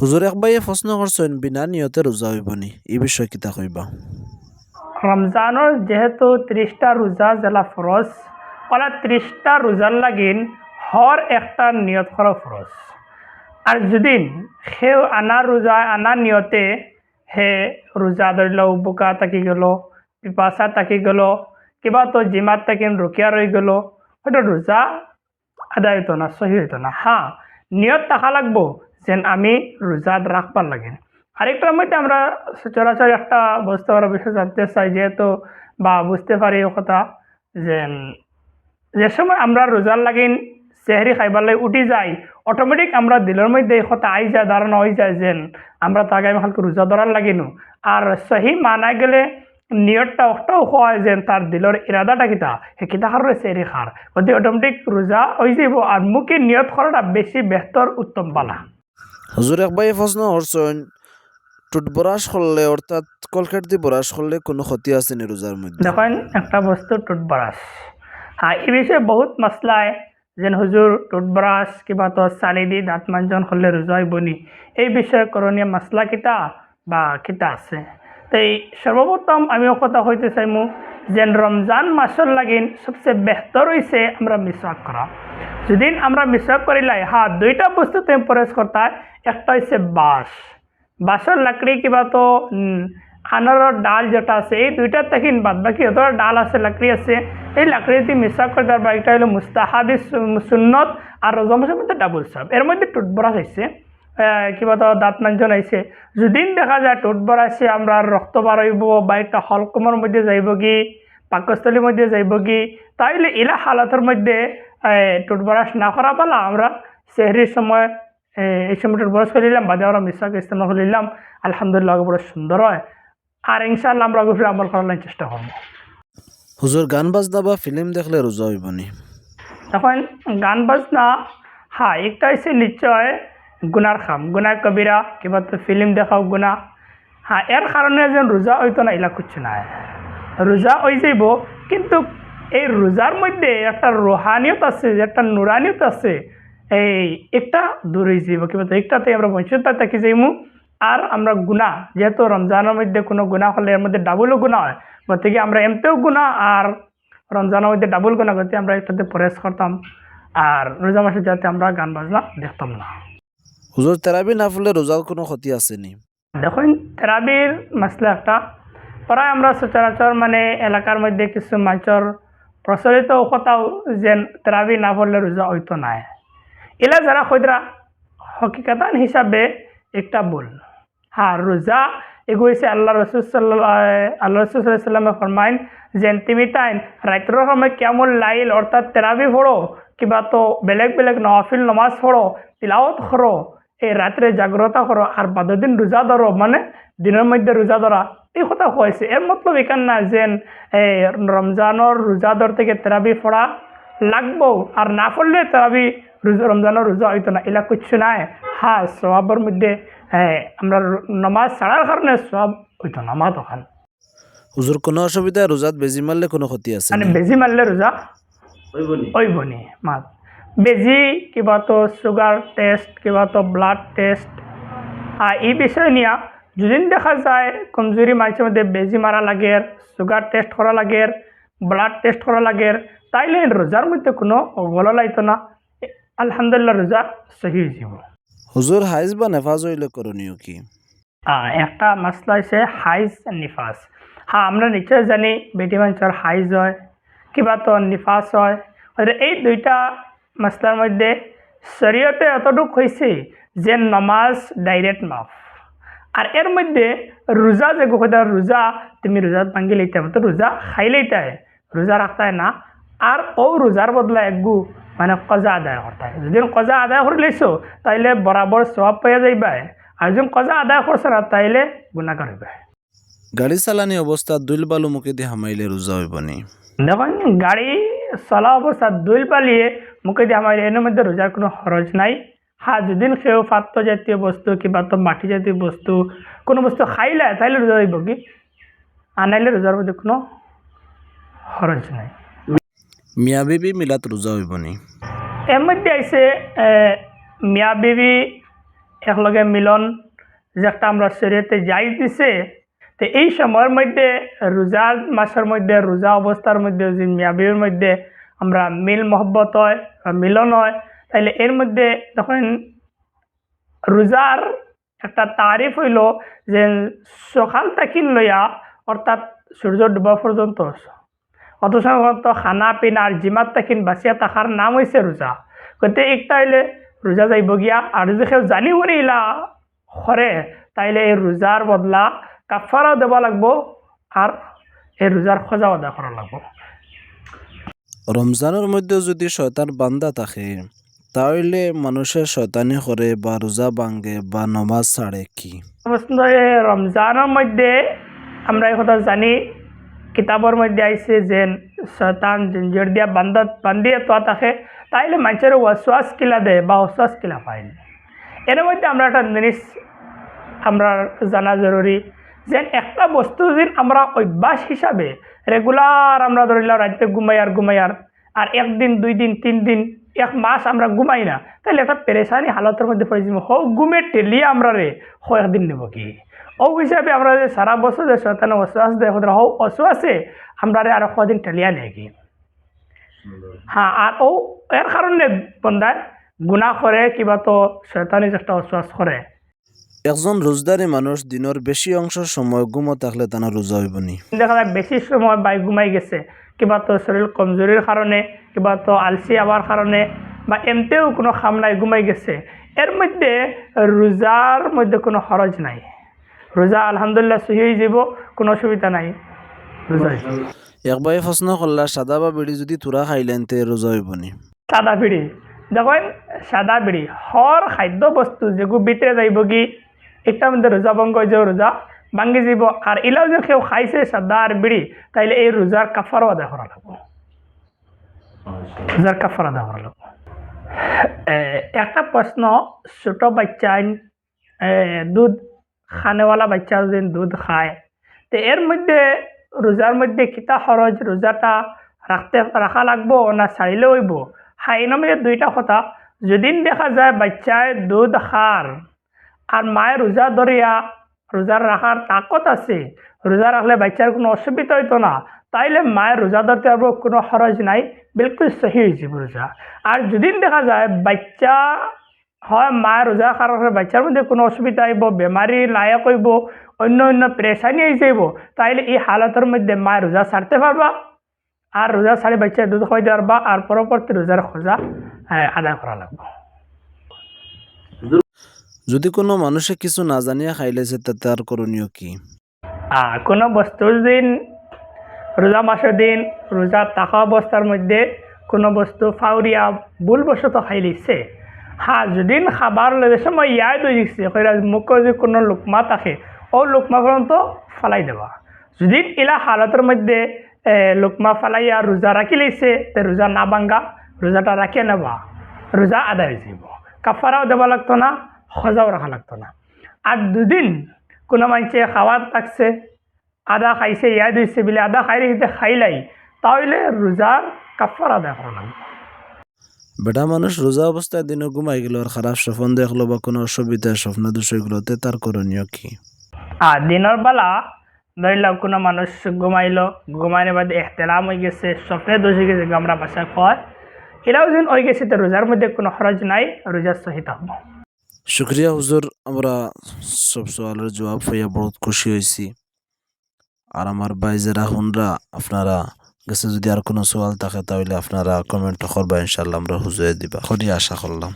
হুজুর একবাইয়ে প্রশ্ন করছেন, বিনা নিয়তে রোজা হইবনি এই বিষয়ে কিতা কইবা? রমজানের যেহেতু ত্রিশটা রোজা জেলা ফরজ ওলা ত্রিশটা রোজার লাগিন হর একটা নিয়ত করা ফরজ আর যদি সেও আনা রোজা আনা নিয়তে হে রোজা লওক বোকা থাকি গেল, পিপাচা থাকি গেল, কিবা তো জিমাত থাকি ৰখীয়া ৰৈ গেল হয়তো রোজা আদায় হইতো না সহি হইতো না। হ্যাঁ নিয়ত থাকা লাগবো। যেন আমি রোজাত রাখবার লাগে। আরেকটার মধ্যে আমরা সচরাচর একটা বুঝতে পারা বিষয় জানতে চাই, যেহেতু বা বুঝতে পারি কথা, যে যে সময় আমরা রোজার লাগিন চেহারি খাইবার লাগে উঠি যাই অটোমেটিক আমরা দিলের মধ্যে এই কথা আই যায়, ধারণা হয়ে যায় যেন আমরা তাকে আমি খালকে রোজা ধরার লাগিনু আর সহি মানা গেলে নিয়তটা অটাও হয় যেন তার দিলের ইরাদাটা কিতা, সে কিতা খার চেহারি খার। গতিকে অটোমেটিক রোজা হয়ে যাব আর মুখে নিয়ত করাটা বেশি বেহতর, উত্তম পালা। হুজুর একবাইয়ে প্রশ্ন করছেন টুথব্রাশ করলে, অর্থাৎ কলকেট দিয়ে ব্রাশ করলে কোনো ক্ষতি আছে নি রোজার মধ্যে? দেখেন, একটা বস্তু টুথব্রাশ হ্যাঁ এই বিষয়ে বহুত মশলায় যেন হুজুর টুথব্রাশ কিবা তো চালি দি দাঁত মাঞ্জন করলে রোজাই বনি। এই বিষয়ে করণীয় মশলা কিতা বা কিতা আছে? তো এই সর্বপ্রথম আমি কথা হইতে চাইমু যেন রমজান মাসের লাগিন সবচেয়ে বেহতর হয়েছে আমরা মিসওয়াক করা যদি আমরা মিসওয়াক করিলাই হ্যাঁ দুইটা বস্তু তুমি পরেশ করতা একটা হচ্ছে বাঁশ বাঁশের লাকড়ি কিবা তো আনারর ডাল যেটা আছে, এই দুইটার তেখিন বাদ বাকি যত ডাল আছে লাকড়ি আছে, এই লাকড়ি দিয়ে মিশা করে তার বা এটা হলো মুস্তাহাবি সুন্নত আর রোজা মাসের মধ্যে ডাবল সাপ এর মধ্যে টুথব্রাশ আছে কিবা তো দাঁত মাঞ্জন আইছে যদি দেখা যায় টুথব্রাশে আমরা রক্ত বার হইব বা একটা হলকমের মধ্যে যাইব কি পাকস্থলীর মধ্যে যাইব কি তাইলে ইলা হালাতের মধ্যে টোট টুথব্রাশ না করা পালা আমরা সেহরির সময় এই সময়টা টুথব্রাশ করে নিলাম বাদে আমরা মিশাকে ইস্তেমাল করে নিলাম আলহামদুলিল্লাহ বড় সুন্দর হয়। আর ইনশাআল্লাহ আমরা গভীর আমল করার চেষ্টা করব হুজুর গান বাজনা বা ফিল্ম দেখলে রোজা হইবনি? তখন গান বাজনা হ্যাঁ একটা হচ্ছে নিশ্চয় গুনার খাম। গুনার কবিরা কিবা তো ফিল্ম দেখাও গুণা। হ্যাঁ এর কারণে যেন রোজা হইতো না এলা কিছু নাই। রোজা হয়ে যাইব, কিন্তু এই রোজার মধ্যে একটা রোহানিয়ত আছে একটা নুরানিয়ত আছে। এই একটা দূর যাইব, কিবা তো একটাতে আমরা বঞ্চিত থাকি যাইমু। আর আমরা গুণা, যেহেতু রমজানের মধ্যে কোনো গুণা হলে এর মধ্যে ডাবলও গুণা হয়। গতিকে আমরা এমতেও গুণা আর রমজানের মধ্যে ডাবল গুণা গতি আমরা একটাতে পরেশ করতাম। আর রোজা মাসে যাতে আমরা গান বাজনা দেখতাম না। হুজুর, তেরাবি না ফুললে রোজার কোনো ক্ষতি আছে নি? দেখুন থেরাপির মাসলা একটা প্রায় আমরা সচরাচর মানে এলাকার মধ্যে কিছু মানুষের প্রচলিত কথাও যেন থেরাপি না পড়লে রোজা হইতো নাই এলা যারা খৈদরা হকিকাতান হিসাবে একটা ভুল। হ্যাঁ রোজা এগু আল্লাহ রসুল সাল্লাহ আল্লাহ রসুল সাল্লামে ফরমাইন যেন তুমি তাইন রাত্রের সময় কেমন লাইল, অর্থাৎ তেরাবি পড়ো, কিবা তো বেলেগ বেলেগ নফিল নমাজ পড়ো তিলাওত করো এই রাত্রে জাগ্রতা করো আর বাদ দিন রোজা ধরো মানে দিনের মধ্যে রোজা ধরা এই কথা হয়েছে এর মতলব এখান না যেন এই রমজানের রোজা ধর থেকে তেরাবি পড়া লাগবো আর না পড়লে তেরাবি রোজা রমজানের রোজা হইতো না এলা কিচ্ছু নাই। হ্যাঁ সবাবের মধ্যে হ্যাঁ আমরা নমাজ ছাড়ার কারণে সব হইতো না মা তখন হুজুর কোনো অসুবিধা রোজাত বেজি মারলে কোনো ক্ষতি আছে মানে বেজি মারলে রোজা ওইব নি মাত। বেজি কিবা তো সুগার টেস্ট কিবা তো ব্লাড টেস্ট আর এই বিষয় নিয়ে যদি দেখা যায় কমজোরি মানুষের মধ্যে বেজি মারা লাগে সুগার টেস্ট করা লাগে ব্লাড টেস্ট করা লাগে তাইলে রোজার মধ্যে কোনো গলা লাইতো না। আলহামদুলিল্লাহ রোজা সহি যাব হুজুর হাইজ বা নেফাজ হইলে করণীয় কি? একটা মাসলা হচ্ছে হাইজ নিফাস হ্যাঁ আমরা নিশ্চয় জানি বেটি মানুষের হাইজ হয় কিবা তো নিফাস হয়। এই দুইটা মাসলার মধ্যে শরীয়তে এতটুক হয়েছে যে নমাজ ডাইরেক্ট মাফ। আর এর মধ্যে রোজা যে গোখদা রোজা তুমি রোজা ভাঙ্গি লইতে হবে তো রোজা খাই লইতে হয় রোজা রাখতে হয় না। আর ও রোজার বদলা একগু মানে কজা আদায় করতে হয় যদি কজা আদায় করে লইছো তাইলে বরাবর সব পাইয়া যাইবা আর যদি কজা আদায় করছে না তাইলে গুণাগার হইবে গাড়ি চালানি অবস্থা দুইল বালু মুখে দিয়ে হামাইলে রোজা হইবনি দেখুন গাড়ি চলা অবস্থা দৈল পালিয়ে মুখে দিয়ে আমার এর মধ্যে রোজার কোনো খরচ নাই। হ্যাঁ যদি সেও পাত্র জাতীয় বস্তু কিংবা তো মাটি জাতীয় বস্তু কোনো বস্তু খাইলে তাইলে রোজা হইব কি? আনাইলে রোজার মধ্যে কোনো খরচ নাই। মিয়া বিবি মিলাত রোজা হইবনি এর মধ্যে আইসে মিয়া বিবি একলগে মিলন যে একটা আমরা শরীয়তে যাই দিছে তো এই সময়ের মধ্যে রোজার মাসের মধ্যে রোজা অবস্থার মধ্যে যে মিয়াবির মধ্যে আমরা মিল মহব্বত হয় মিলন হয়, তাইলে এর মধ্যে তখন রোজার একটা তারিফ হইল যে সকাল তাকিন লইয়া অর্থাৎ সূর্য ডুবা পর্যন্ত সময় খানা পিনা আর জিমাত তাকিন বাঁচিয়া থাকার নাম হয়েছে রোজা। গতিকে একটা হইলে রোজা যাইব গিয়া আর যদি কেউ জানি উনি ইলা করে তাইলে এই রোজার বদলা কাফারাও দেব লাগবো আর এই রোজার খোঁজাও আদা করা লাগবো। রমজানের মধ্যে যদি শয়তান বান্দা থাকে, তাহলে মানুষের শয়তানি করে বা রোজা ভাঙ্গে বা নমাজ ছাড়ে কি? রমজানের মধ্যে আমরা এই কথা জানি কিতাবর মধ্যে আইছে যে শতান জিঞ্জর দিয়া বান্ধত বান্ধিয়ে তো থাকে, তাইলে মানুষের ওয়াসওয়াস কিলা দেয় বা ওয়াসওয়াস কিলা পাইল এর মধ্যে আমরা একটা জিনিস আমরা জানা জরুরি যে একটা বস্তু যে আমরা অভ্যাস হিসাবে রেগুলার আমরা ধরিলাম রাত্রে ঘুমাই আর ঘুমাই আর আর একদিন, দুই দিন, তিন দিন, এক মাস আমরা ঘুমাই না। তাহলে একটা পেরেশানি হালতের মধ্যে পড়ে যাব। হো ঘুমে টেলিয়ে আমরা রে হো একদিন নেব কি? ও হিসাবে আমরা যে সারা বছর যে শতানে অশ্বাস দেয় হো হো অশ্বাসে আমরা রে আরও কদিন টেলিয়া নেই কি? হ্যাঁ আর ও, এর কারণে বন্ধায় গুণা করে, কিবা তো শয়তানি একটা অশ্বাস করে। একজন রোজদারি মানুষ দিনের বেশি অংশ সময় ঘুমো থাকলে তানা রোজা হইব নি দেখা যায় বেশি সময় বাই ঘুমাই গেছে। কিবা তো শরীর কমজোরির কারণে কিবা তো আলসি হওয়ার কারণে বা এমতেও কোনো খাম নাই ঘুমাই গেছে। এর মধ্যে রোজার মধ্যে কোনো খরচ নাই। রোজা আলহামদুলিল্লাহ সহি যাব কোনো অসুবিধা নাই। রোজা। একবারে প্রশ্ন করলা সাদা বা বিড়ি যদি তুরা খাইলেন তে রোজা হইব নি সাদা বিড়ি দেখেন সাদা বিড়ি হর খাদ্য বস্তু যেগুলো ভিতরে যাইব কি একটা মধ্যে রোজা ভঙ্গ হয়ে যাব রোজা ভাঙ্গি যাব আর ইলাও যে কেউ খাইছে সাদা আর বিড়ি তাইলে এই রোজার কাফারও আদায় করা লাগবো। রোজার কাফার আদায় করা লাগবো। একটা প্রশ্ন ছোট বাচ্চাই দুধ খানেওয়ালা বাচ্চা যদি দুধ খায় তো এর মধ্যে রোজার মধ্যে কিতা খরচ রোজাটা রাখতে রাখা লাগবো না ছাড়িলে হইব? হাই নামে দুইটা কথা। যদিন দেখা যায় বাচ্চায় দুধ খার আর মায়ের রোজা ধরিয়া রোজার রাখার তাকত আছে। রোজা রাখলে বাচ্চার কোনো অসুবিধা হইতো না। তাইলে মায়ের রোজা ধরতে পারব কোনো খরচ নাই। বিলকুল সহি হয়েছে রোজা আর যদিন দেখা যায় বাচ্চা হয় মায়ের রোজা খারাপ বাচ্চার মধ্যে কোনো অসুবিধা আইব বেমারি লায়ক হইব অন্য অন্য প্রেশানি আই যাইব তাইলে এই হালতের মধ্যে মায়ের রোজা ছাড়তে পারবা আর রোজা ছাড়ি বাচ্চা দুধ খাই পারবা আর পরবর্তী রোজার খোঁজা হ্যাঁ, আদায় করা লাগবে। যদি কোনো মানুষে কিছু না জানিয়া খাইলেছে তাতে আর করণীয় কি? কোনো বস্তুর দিন রোজা মাসের দিন, রোজা থাকা অবস্থার মধ্যে কোনো বস্তু ফাউরিয়া ভুলবশত খাই লিখছে হ্যাঁ যদিন খাবার লগে সময় ইয়াই দই কইরা মুখে যদি কোনো লোকমা থাকে ও লোকমা পর্যন্ত ফালাই দেবা। যদি ইলা হালতের মধ্যে লোকমা ফালাইয়া রোজা রাখি লাইছে তে রোজা না ভাঙ্গা রোজাটা রাখিয়ে নেবা রোজা আদায় যাব। কাফারাও দেওয়া লাগতো না। সজাও রাখা লাগতো না। আর দুদিন কোনো মানুষে খাওয়ার থাকছে আদা খাইছে ইয়াদ হয়েছে বলে আদা খাই রেখে খাইলাই তাহলে রোজার কাফার আদায় করা লাগবে বেটা মানুষ রোজা অবস্থায় দিনে ঘুমাই গেল আর খারাপ স্বপ্ন দেখল বা কোনো অসুবিধা স্বপ্ন দোষগুলোতে তার করণীয় কি? আর দিনের বেলা ধরিলাম কোনো মানুষ ঘুমাইলো ঘুমাইলে বাদে এহতেলাম হয়ে গেছে স্বপ্নে দোষ হয়ে গেছে আমরা বাসা কয় এরাও যেন হয়ে গেছে তো রোজার মধ্যে কোনো খরচ নাই রোজার সহিত হব। শুক্রিয়া হুজুর, আমরা সব সওয়ালের জবাব পাইয়া বহুত খুশি হয়েছি আর আমার ভাই যারা হুনরা, আপনারা কাছে যদি আর কোনো সওয়াল থাকে তাহলে আপনারা কমেন্ট করবা ইনশাল্লাহ আমরা হুজুরে দিবা। করি আশা করলাম।